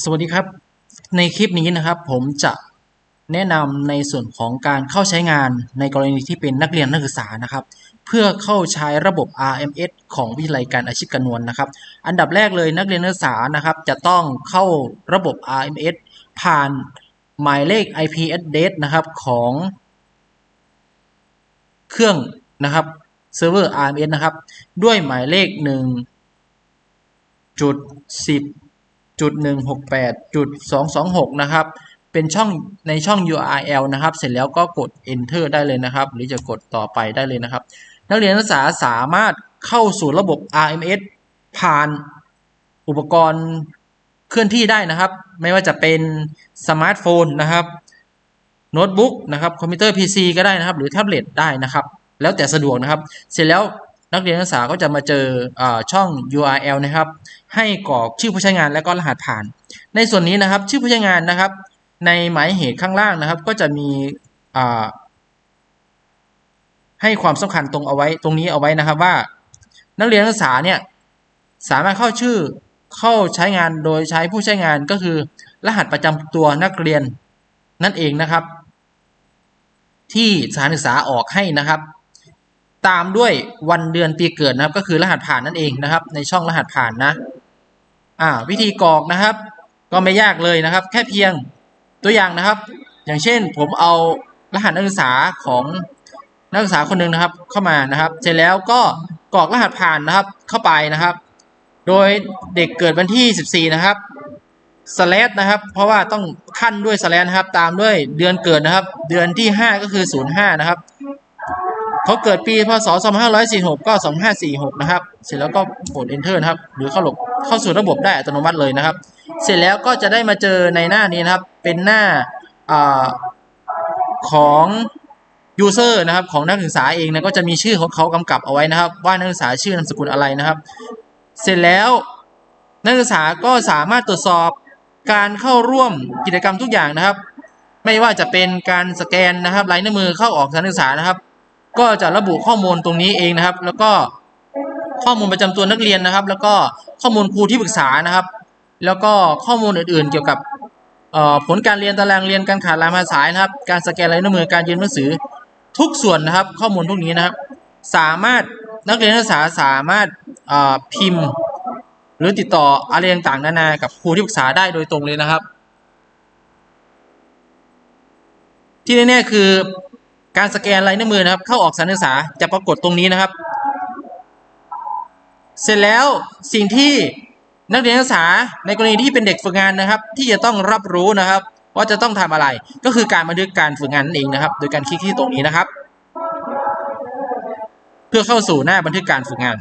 สวัสดีครับ ในคลิปนี้นะครับ ผมจะแนะนำในส่วนของการเข้าใช้งานในกรณีที่เป็นนักเรียนนักศึกษานะครับ เพื่อเข้าใช้ระบบ RMS ของวิทยาลัยการอาชีพการนวลนะครับ อันดับแรกเลยนักเรียนนักศึกษานะครับ จะต้องเข้าระบบ RMS ผ่านหมายเลข IP address นะครับของ เครื่องนะครับเซิร์ฟเวอร์ RMS นะครับ ด้วยหมายเลข1 จุด10จุด168จุด226นะครับ เป็นช่องในช่อง URL นะครับ เสร็จแล้วก็กด enter ได้เลยนะครับ หรือจะกดต่อไปได้เลยนะครับ นักเรียนนักศึกษาสามารถเข้าสู่ระบบ RMS ผ่านอุปกรณ์เคลื่อนที่ได้นะครับ ไม่ว่าจะเป็นสมาร์ทโฟนนะครับโน้ตบุ๊กนะครับคอมพิวเตอร์ PC ก็ได้นะครับ หรือแท็บเล็ตได้นะครับ แล้วแต่สะดวกนะครับ เสร็จแล้ว นักเรียนนักศึกษาก็จะมาเจออช่อง URL นะครับ ให้กรอกชื่อผู้ใช้งานและก็รหัสผ่าน ในส่วนนี้นะครับชื่อผู้ใช้งานนะครับ ในหมายเหตุข้างล่างนะครับ ก็จะมีให้ความสำคัญตรงเอาไว้ตรงนี้เอาไว้นะครับว่า นักเรียนนักศึกษาเนี่ยสามารถเข้าชื่อเข้าใช้งานโดยใช้ผู้ใช้งานก็คือ รหัสประจำตัวนักเรียนนั่นเองนะครับ ที่สถานศึกษาออกให้นะครับ ตามด้วยวันเดือนปีเกิดนะครับก็คือรหัสผ่านนั่นเองนะครับ ในช่องรหัสผ่านนะอ่าวิธีกรอกนะครับ ก็ไม่ยากเลยนะครับ แค่เพียงตัวอย่างนะครับ อย่างเช่นผมเอารหัสนักศึกษาของนักศึกษาคนหนึ่งนะครับเข้ามานะครับ เสร็จแล้วก็กรอกรหัสผ่านนะครับเข้าไปนะครับ โดยเด็กเกิดวันที่ 14 นะครับสแลดนะครับ เพราะว่าต้องขั้นด้วยสแลดนะครับ ตามด้วยเดือนเกิดนะครับ เดือนที่ 5 ก็คือ 05 นะครับ เขาเกิดปีพศ 2546 ก็ 2546 นะครับ เสร็จแล้วก็กด enter นะครับ หรือเข้าระบบเข้าสู่ระบบได้อัตโนมัติเลยนะครับ เสร็จแล้วก็จะได้มาเจอในหน้านี้นะครับ เป็นหน้าอของ user นะครับของนักศึกษาเองนะก็จะมีชื่อของเขากำกับเอาไว้นะครับ ว่านักศึกษาชื่อนามสกุลอะไรนะครับ เสร็จแล้วนักศึกษาก็สามารถตรวจสอบการเข้าร่วมกิจกรรมทุกอย่างนะครับ ไม่ว่าจะเป็นการสแกนนะครับลายนิ้วมือเข้าออกสถานศึกษานะครับ ก็จะระบุข้อมูลตรงนี้เองนะครับ แล้วก็ข้อมูลประจำตัวนักเรียนนะครับ แล้วก็ข้อมูลครูที่ปรึกษานะครับ แล้วก็ข้อมูลอื่น ๆ เกี่ยวกับผลการเรียนตารางเรียนการขาดรายภาษานะครับ การสแกนลายนิ้วมือการยืนหนังสือทุกส่วนนะครับ ข้อมูลพวกนี้นะครับ สามารถนักเรียนนักศึกษาสามารถพิมพ์ หรือติดต่ออะไรต่างๆนานากับครูที่ปรึกษาได้โดยตรงเลยนะครับ ที่แน่ๆคือ การสแกนลายนิ้วมือนะครับ เข้าออกสถานศึกษาจะปรากฏตรงนี้นะครับ เสร็จแล้วสิ่งที่นักเรียนนักศึกษาในกรณีที่เป็นเด็กฝึกงานนะครับ ที่จะต้องรับรู้นะครับ ว่าจะต้องทำอะไรก็คือการบันทึกการฝึกงานนั่นเองนะครับ โดยการคลิกที่ตรงนี้นะครับ เพื่อเข้าสู่หน้าบันทึกการฝึกงาน